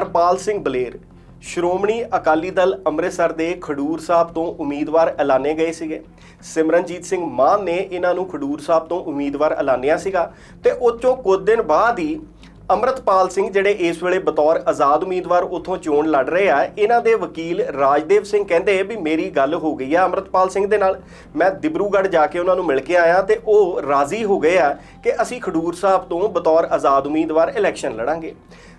ਹਰਪਾਲ ਸਿੰਘ ਬਲੇਰ, ਸ਼੍ਰੋਮਣੀ ਅਕਾਲੀ ਦਲ ਅੰਮ੍ਰਿਤਸਰ ਦੇ ਖਡੂਰ ਸਾਹਿਬ ਤੋਂ ਉਮੀਦਵਾਰ ਐਲਾਨੇ ਗਏ ਸੀਗੇ। ਸਿਮਰਨਜੀਤ ਸਿੰਘ ਮਾਨ ਨੇ ਇਹਨਾਂ ਨੂੰ ਖਡੂਰ ਸਾਹਿਬ ਤੋਂ ਉਮੀਦਵਾਰ ਐਲਾਨਿਆ ਸੀਗਾ ਤੇ ਉਹ 'ਚੋਂ ਕੁਝ ਦਿਨ ਬਾਅਦ ਹੀ ਅੰਮ੍ਰਿਤਪਾਲ ਸਿੰਘ ਜਿਹੜੇ ਇਸ ਵੇਲੇ ਬਤੌਰ ਆਜ਼ਾਦ ਉਮੀਦਵਾਰ ਉਥੋਂ ਚੋਣ ਲੜ ਰਹੇ ਆ, ਇਹਨਾਂ ਦੇ ਵਕੀਲ ਰਾਜਦੇਵ ਸਿੰਘ ਕਹਿੰਦੇ ਵੀ ਮੇਰੀ ਗੱਲ ਹੋ ਗਈ ਆ ਅੰਮ੍ਰਿਤਪਾਲ ਸਿੰਘ ਦੇ ਨਾਲ। ਮੈਂ ਦਿਬਰੂਗੜ੍ਹ ਜਾ ਕੇ ਉਹਨਾਂ ਨੂੰ ਮਿਲ ਕੇ ਆਇਆ ਤੇ ਉਹ ਰਾਜ਼ੀ ਹੋ ਗਏ ਆ ਕਿ ਅਸੀਂ ਖਡੂਰ ਸਾਹਿਬ ਤੋਂ ਬਤੌਰ ਆਜ਼ਾਦ ਉਮੀਦਵਾਰ ਇਲੈਕਸ਼ਨ ਲੜਾਂਗੇ।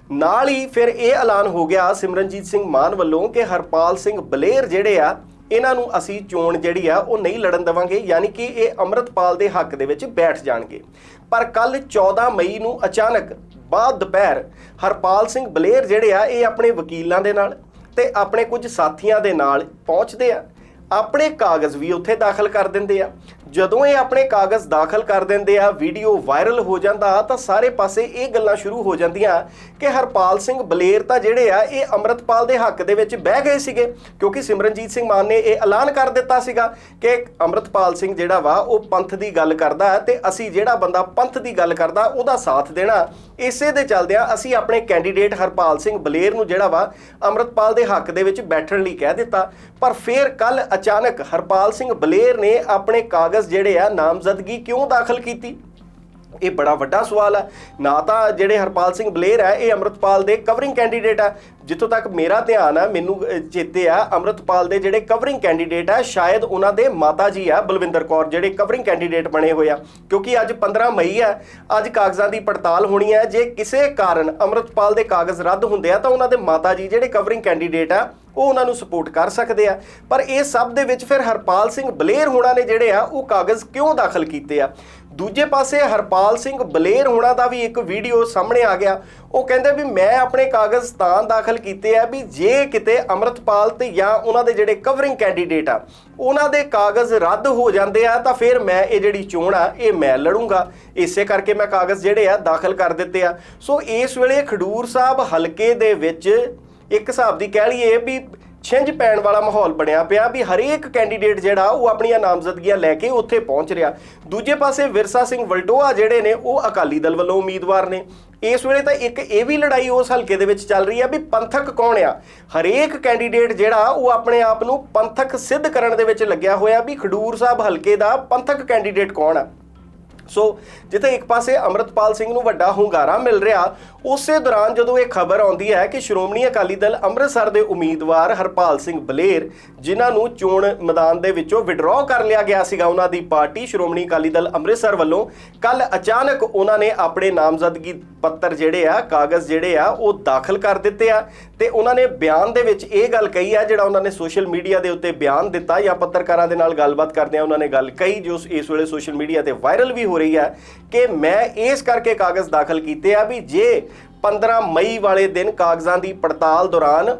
ਨਾਲ ਹੀ ਫਿਰ ਇਹ ਐਲਾਨ ਹੋ ਗਿਆ ਸਿਮਰਨਜੀਤ ਸਿੰਘ ਮਾਨ ਵੱਲੋਂ ਕਿ ਹਰਪਾਲ ਸਿੰਘ ਬਲੇਰ ਜਿਹੜੇ ਆ, ਇਹਨਾਂ ਨੂੰ ਅਸੀਂ ਚੋਣ ਜਿਹੜੀ ਆ, ਉਹ ਨਹੀਂ ਲੜਨ ਦੇਵਾਂਗੇ, ਯਾਨੀ ਕਿ ਇਹ ਅੰਮ੍ਰਿਤਪਾਲ ਦੇ ਹੱਕ ਦੇ ਵਿੱਚ ਬੈਠ ਜਾਣਗੇ। ਪਰ ਕੱਲ 14 ਮਈ ਨੂੰ ਅਚਾਨਕ ਬਾਅਦ ਦੁਪਹਿਰ ਹਰਪਾਲ ਸਿੰਘ ਬਲੇਰ ਜਿਹੜੇ ਆ, ਇਹ ਆਪਣੇ ਵਕੀਲਾਂ ਦੇ ਨਾਲ ਤੇ ਆਪਣੇ ਕੁਝ ਸਾਥੀਆਂ ਦੇ ਨਾਲ ਪਹੁੰਚਦੇ ਆ। ਆਪਣੇ ਕਾਗਜ਼ ਵੀ ਉੱਥੇ ਦਾਖਲ ਕਰ ਦਿੰਦੇ ਆ। ਜਦੋਂ ਇਹ ਆਪਣੇ ਕਾਗਜ਼ ਦਾਖਲ ਕਰ ਦਿੰਦੇ ਆ, ਵੀਡੀਓ ਵਾਇਰਲ ਹੋ ਜਾਂਦਾ, ਤਾਂ ਸਾਰੇ ਪਾਸੇ ਇਹ ਗੱਲਾਂ ਸ਼ੁਰੂ ਹੋ ਜਾਂਦੀਆਂ ਕਿ ਹਰਪਾਲ ਸਿੰਘ ਬਲੇਰ ਤਾਂ ਜਿਹੜੇ ਆ, ਇਹ ਅੰਮ੍ਰਿਤਪਾਲ ਦੇ ਹੱਕ ਦੇ ਵਿੱਚ ਬਹਿ ਗਏ ਸੀਗੇ, ਕਿਉਂਕਿ ਸਿਮਰਨਜੀਤ ਸਿੰਘ ਮਾਨ ਨੇ ਇਹ ਐਲਾਨ ਕਰ ਦਿੱਤਾ ਸੀਗਾ ਕਿ ਅੰਮ੍ਰਿਤਪਾਲ ਸਿੰਘ ਜਿਹੜਾ ਵਾ, ਉਹ ਪੰਥ ਦੀ ਗੱਲ ਕਰਦਾ ਹੈ ਤੇ ਅਸੀਂ ਜਿਹੜਾ ਬੰਦਾ ਪੰਥ ਦੀ ਗੱਲ ਕਰਦਾ, ਉਹਦਾ ਸਾਥ ਦੇਣਾ। ਇਸੇ ਦੇ ਚੱਲਦਿਆਂ ਅਸੀਂ ਆਪਣੇ ਕੈਂਡੀਡੇਟ ਹਰਪਾਲ ਸਿੰਘ ਬਲੇਰ ਨੂੰ ਜਿਹੜਾ ਵਾ, ਅੰਮ੍ਰਿਤਪਾਲ ਦੇ ਹੱਕ ਦੇ ਵਿੱਚ ਬੈਠਣ ਲਈ ਕਹਿ ਦਿੱਤਾ। ਪਰ ਫਿਰ ਕੱਲ ਅਚਾਨਕ ਹਰਪਾਲ ਸਿੰਘ ਬਲੇਰ ਨੇ ਆਪਣੇ ਕਾਗਜ਼ ਜਿਹੜੇ ਆ ਨਾਮਜ਼ਦਗੀ ਕਿਉਂ ਦਾਖਲ ਕੀਤੀ? ਇਹ ਬੜਾ ਵੱਡਾ ਸਵਾਲ ਹੈ। ਨਾ ਤਾਂ ਜਿਹੜੇ ਹਰਪਾਲ ਸਿੰਘ ਬਲੇਰ ਹੈ, ਇਹ ਅੰਮ੍ਰਿਤਪਾਲ ਦੇ ਕਵਰਿੰਗ ਕੈਂਡੀਡੇਟ ਆ ਜਿੱਥੋਂ ਤੱਕ ਮੇਰਾ ਧਿਆਨ ਹੈ, ਮੈਨੂੰ ਚੇਤੇ ਆ, ਅੰਮ੍ਰਿਤਪਾਲ ਦੇ ਜਿਹੜੇ ਕਵਰਿੰਗ ਕੈਂਡੀਡੇਟ ਹੈ, ਸ਼ਾਇਦ ਉਹਨਾਂ ਦੇ ਮਾਤਾ ਜੀ ਆ ਬਲਵਿੰਦਰ ਕੌਰ, ਜਿਹੜੇ ਕਵਰਿੰਗ ਕੈਂਡੀਡੇਟ ਬਣੇ ਹੋਏ ਆ। ਕਿਉਂਕਿ ਅੱਜ 15 ਮਈ ਹੈ, ਅੱਜ ਕਾਗਜ਼ਾਂ ਦੀ ਪੜਤਾਲ ਹੋਣੀ ਹੈ। ਜੇ ਕਿਸੇ ਕਾਰਨ ਅੰਮ੍ਰਿਤਪਾਲ ਦੇ ਕਾਗਜ਼ ਰੱਦ ਹੁੰਦੇ ਆ, ਤਾਂ ਉਹਨਾਂ ਦੇ ਮਾਤਾ ਜੀ ਜਿਹੜੇ ਕਵਰਿੰਗ ਕੈਂਡੀਡੇਟ ਆ, ਉਹ ਉਹਨਾਂ ਨੂੰ ਸਪੋਰਟ ਕਰ ਸਕਦੇ ਆ। ਪਰ ਇਹ ਸਭ ਦੇ ਵਿੱਚ ਫਿਰ ਹਰਪਾਲ ਸਿੰਘ ਬਲੇਰ ਹੋਣਾ ਨੇ ਜਿਹੜੇ ਆ, ਉਹ ਕਾਗਜ਼ ਕਿਉਂ ਦਾਖਲ ਕੀਤੇ ਆ? ਦੂਜੇ ਪਾਸੇ ਹਰਪਾਲ ਸਿੰਘ ਬਲੇਰ ਹੋਣਾ ਦਾ ਵੀ ਇੱਕ ਵੀਡੀਓ ਸਾਹਮਣੇ ਆ ਗਿਆ। ਉਹ ਕਹਿੰਦੇ ਵੀ ਮੈਂ ਆਪਣੇ ਕਾਗਜ਼ ਤਾਂ ਦਾਖਲ ਕੀਤੇ ਆ ਵੀ ਜੇ ਕਿਤੇ ਅੰਮ੍ਰਿਤਪਾਲ ਤੇ ਜਾਂ ਉਹਨਾਂ ਦੇ ਜਿਹੜੇ ਕਵਰਿੰਗ ਕੈਂਡੀਡੇਟ ਆ, ਉਹਨਾਂ ਦੇ ਕਾਗਜ਼ ਰੱਦ ਹੋ ਜਾਂਦੇ ਆ ਤਾਂ ਫਿਰ ਮੈਂ ਇਹ ਜਿਹੜੀ ਚੋਣ ਆ, ਇਹ ਮੈਂ ਲੜੂੰਗਾ। ਇਸੇ ਕਰਕੇ ਮੈਂ ਕਾਗਜ਼ ਜਿਹੜੇ ਆ ਦਾਖਲ ਕਰ ਦਿੱਤੇ ਆ। ਸੋ ਇਸ ਵੇਲੇ ਖਡੂਰ ਸਾਹਿਬ ਹਲਕੇ ਦੇ ਵਿੱਚ ਇੱਕ ਹਿਸਾਬ ਦੀ ਕਹਿ ਲਈਏ ਵੀ ਛਿੰਝ ਪੈਣ ਵਾਲਾ ਮਾਹੌਲ ਬਣਿਆ ਪਿਆ ਵੀ ਹਰੇਕ ਕੈਂਡੀਡੇਟ ਜਿਹੜਾ ਉਹ ਆਪਣੀਆਂ ਨਾਮਜ਼ਦਗੀਆਂ ਲੈ ਕੇ ਉੱਥੇ ਪਹੁੰਚ ਰਿਹਾ। ਦੂਜੇ ਪਾਸੇ ਵਿਰਸਾ ਸਿੰਘ ਵਲਟੋਆ ਜਿਹੜੇ ਨੇ, ਉਹ ਅਕਾਲੀ ਦਲ ਵੱਲੋਂ ਉਮੀਦਵਾਰ ਨੇ। ਇਸ ਵੇਲੇ ਤਾਂ ਇੱਕ ਇਹ ਵੀ ਲੜਾਈ ਉਸ ਹਲਕੇ ਦੇ ਵਿੱਚ ਚੱਲ ਰਹੀ ਆ ਵੀ ਪੰਥਕ ਕੌਣ ਆ? ਹਰੇਕ ਕੈਂਡੀਡੇਟ ਜਿਹੜਾ, ਉਹ ਆਪਣੇ ਆਪ ਨੂੰ ਪੰਥਕ ਸਿੱਧ ਕਰਨ ਦੇ ਵਿੱਚ ਲੱਗਿਆ ਹੋਇਆ ਵੀ ਖਡੂਰ ਸਾਹਿਬ ਹਲਕੇ ਦਾ ਪੰਥਕ ਕੈਂਡੀਡੇਟ ਕੌਣ ਆ? ਸੋ ਜਿੱਥੇ ਇੱਕ ਪਾਸੇ ਅੰਮ੍ਰਿਤਪਾਲ ਸਿੰਘ ਨੂੰ ਵੱਡਾ ਹੁੰਗਾਰਾ ਮਿਲ ਰਿਹਾ, ਉਸੇ ਦੌਰਾਨ ਜਦੋਂ ਇਹ ਖਬਰ ਆਉਂਦੀ ਹੈ ਕਿ ਸ਼੍ਰੋਮਣੀ ਅਕਾਲੀ ਦਲ ਅੰਮ੍ਰਿਤਸਰ ਦੇ ਉਮੀਦਵਾਰ ਹਰਪਾਲ ਸਿੰਘ ਬਲੇਰ, ਜਿਨ੍ਹਾਂ ਨੂੰ ਚੋਣ ਮੈਦਾਨ ਦੇ ਵਿੱਚੋਂ ਵਿਡਰਾਅ ਕਰ ਲਿਆ ਗਿਆ ਸੀਗਾ, ਉਹਨਾਂ ਦੀ ਪਾਰਟੀ ਸ਼੍ਰੋਮਣੀ ਅਕਾਲੀ ਦਲ ਅੰਮ੍ਰਿਤਸਰ ਵੱਲੋਂ, ਕੱਲ ਅਚਾਨਕ ਉਹਨਾਂ ਨੇ ਆਪਣੇ ਨਾਮਜ਼ਦਗੀ ਪੱਤਰ ਜਿਹੜੇ ਆ, ਕਾਗਜ਼ ਜਿਹੜੇ ਆ, ਉਹ ਦਾਖਲ ਕਰ ਦਿੱਤੇ ਆ ਤੇ ਉਹਨਾਂ ਨੇ ਬਿਆਨ ਦੇ ਵਿੱਚ ਇਹ ਗੱਲ ਕਹੀ ਆ, ਜਿਹੜਾ ਉਹਨਾਂ ਨੇ ਸੋਸ਼ਲ ਮੀਡੀਆ ਦੇ ਉੱਤੇ ਬਿਆਨ ਦਿੱਤਾ ਜਾਂ ਪੱਤਰਕਾਰਾਂ ਦੇ ਨਾਲ ਗੱਲਬਾਤ ਕਰਦਿਆਂ ਉਹਨਾਂ ਨੇ ਗੱਲ ਕਹੀ, ਜੋ ਇਸ ਵੇਲੇ ਸੋਸ਼ਲ ਮੀਡੀਆ ਤੇ ਵਾਇਰਲ ਵੀ ਹੋ ਰਹੀ ਹੈ ਕਿ ਮੈਂ ਇਸ ਕਰਕੇ ਕਾਗਜ਼ ਦਾਖਲ ਕੀਤੇ ਆ ਵੀ ਜੇ 15 ਮਈ ਵਾਲੇ ਦਿਨ ਕਾਗਜ਼ਾਂ ਦੀ ਪੜਤਾਲ ਦੌਰਾਨ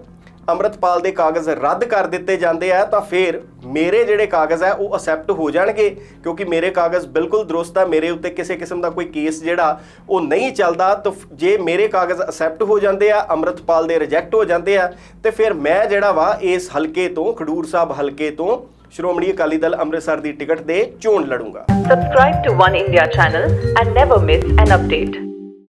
ਅੰਮ੍ਰਿਤਪਾਲ ਦੇ ਕਾਗਜ਼ ਰੱਦ ਕਰ ਦਿੱਤੇ ਜਾਂਦੇ ਆ, ਤਾਂ ਫਿਰ ਮੇਰੇ ਜਿਹੜੇ ਕਾਗਜ਼ ਆ, ਉਹ ਅਸੈਪਟ ਹੋ ਜਾਣਗੇ, ਕਿਉਂਕਿ ਮੇਰੇ ਕਾਗਜ਼ ਬਿਲਕੁਲ ਦਰੁਸਤ ਆ, ਮੇਰੇ ਉੱਤੇ ਕਿਸੇ ਕਿਸਮ ਦਾ ਕੋਈ ਕੇਸ ਜਿਹੜਾ ਉਹ ਨਹੀਂ ਚੱਲਦਾ, ਤਾਂ ਜੇ ਮੇਰੇ ਕਾਗਜ਼ ਅਸੈਪਟ ਹੋ ਜਾਂਦੇ ਆ, ਅੰਮ੍ਰਿਤਪਾਲ ਦੇ ਰਿਜੈਕਟ ਹੋ ਜਾਂਦੇ ਆ, ਤੇ ਫਿਰ ਮੈਂ ਜਿਹੜਾ ਵਾ, ਇਸ ਹਲਕੇ ਤੋਂ, ਖਡੂਰ ਸਾਹਿਬ ਹਲਕੇ ਤੋਂ ਸ਼੍ਰੋਮਣੀ ਅਕਾਲੀ ਦਲ ਅੰਮ੍ਰਿਤਸਰ ਦੀ ਟਿਕਟ ਦੇ ਚੋਣ ਲੜੂੰਗਾ subscribe to One India channel and never miss an update